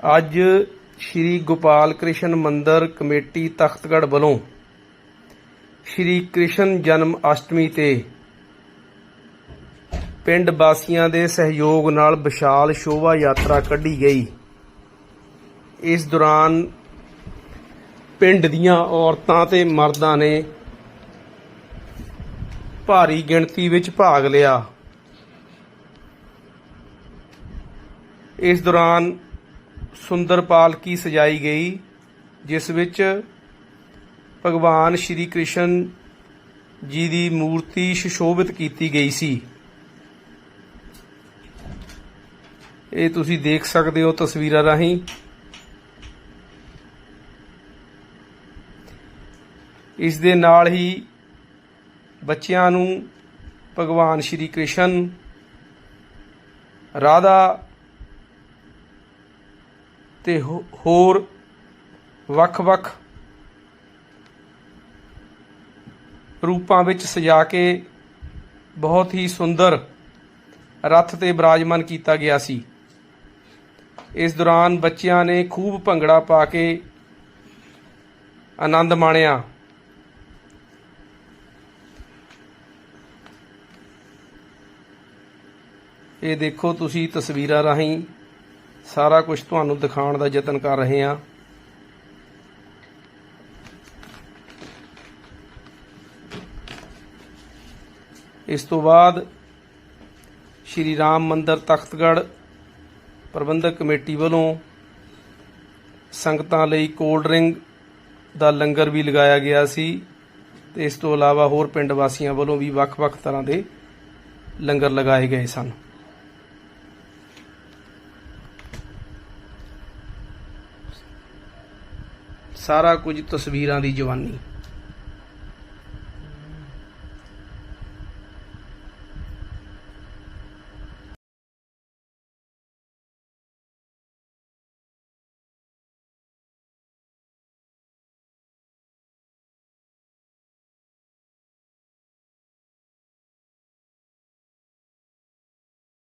ਅੱਜ ਸ਼੍ਰੀ ਗੋਪਾਲ ਕ੍ਰਿਸ਼ਨ ਮੰਦਿਰ ਕਮੇਟੀ ਤਖ਼ਤਗੜ ਵੱਲੋਂ ਸ਼੍ਰੀ ਕ੍ਰਿਸ਼ਨ ਜਨਮ ਅਸ਼ਟਮੀ ਤੇ ਪਿੰਡ ਵਾਸੀਆਂ ਦੇ ਸਹਿਯੋਗ ਨਾਲ ਵਿਸ਼ਾਲ ਸ਼ੋਭਾ ਯਾਤਰਾ ਕੱਢੀ ਗਈ। ਇਸ ਦੌਰਾਨ ਪਿੰਡ ਦੀਆਂ ਔਰਤਾਂ ਤੇ ਮਰਦਾਂ ਨੇ ਭਾਰੀ ਗਿਣਤੀ ਵਿੱਚ ਭਾਗ ਲਿਆ। ਇਸ ਦੌਰਾਨ ਸੁੰਦਰ ਪਾਲਕੀ ਸਜਾਈ ਗਈ, ਜਿਸ ਵਿੱਚ ਭਗਵਾਨ ਸ਼੍ਰੀ ਕ੍ਰਿਸ਼ਨ ਜੀ ਦੀ ਮੂਰਤੀ ਸੁਸ਼ੋਭਿਤ ਕੀਤੀ ਗਈ ਸੀ। ਇਹ ਤੁਸੀਂ ਦੇਖ ਸਕਦੇ ਹੋ ਤਸਵੀਰਾਂ ਰਾਹੀਂ। ਇਸ ਦੇ ਨਾਲ ਹੀ ਬੱਚਿਆਂ ਨੂੰ ਭਗਵਾਨ ਸ਼੍ਰੀ ਕ੍ਰਿਸ਼ਨ, ਰਾਧਾ ਤੇ ਹੋਰ ਵੱਖ-ਵੱਖ ਰੂਪਾਂ ਵਿੱਚ ਸਜਾ ਕੇ ਬਹੁਤ ਹੀ ਸੁੰਦਰ ਰੱਥ ਤੇ ਬਿਰਾਜਮਾਨ ਕੀਤਾ ਗਿਆ ਸੀ। ਇਸ ਦੌਰਾਨ ਬੱਚਿਆਂ ਨੇ ਖੂਬ ਭੰਗੜਾ ਪਾ ਕੇ ਆਨੰਦ ਮਾਣਿਆ। ਇਹ ਦੇਖੋ ਤੁਸੀਂ ਤਸਵੀਰਾਂ ਰਾਹੀਂ ਸਾਰਾ ਕੁਝ ਤੁਹਾਨੂੰ ਦਿਖਾਉਣ ਦਾ ਯਤਨ ਕਰ ਰਹੇ ਹਾਂ। ਇਸ ਤੋਂ ਬਾਅਦ ਸ਼੍ਰੀ ਰਾਮ ਮੰਦਰ ਤਖਤਗੜ੍ਹ ਪ੍ਰਬੰਧਕ ਕਮੇਟੀ ਵੱਲੋਂ ਸੰਗਤਾਂ ਲਈ ਕੋਲਡ ਡਰਿੰਕ ਦਾ ਲੰਗਰ ਵੀ ਲਗਾਇਆ ਗਿਆ ਸੀ ਤੇ ਇਸ ਤੋਂ ਇਲਾਵਾ ਹੋਰ ਪਿੰਡ ਵਾਸੀਆਂ ਵੱਲੋਂ ਵੀ ਵੱਖ-ਵੱਖ ਤਰ੍ਹਾਂ ਦੇ ਲੰਗਰ ਲਗਾਏ ਗਏ ਸਨ। ਸਾਰਾ ਕੁਝ ਤਸਵੀਰਾਂ ਦੀ ਜਵਾਨੀ।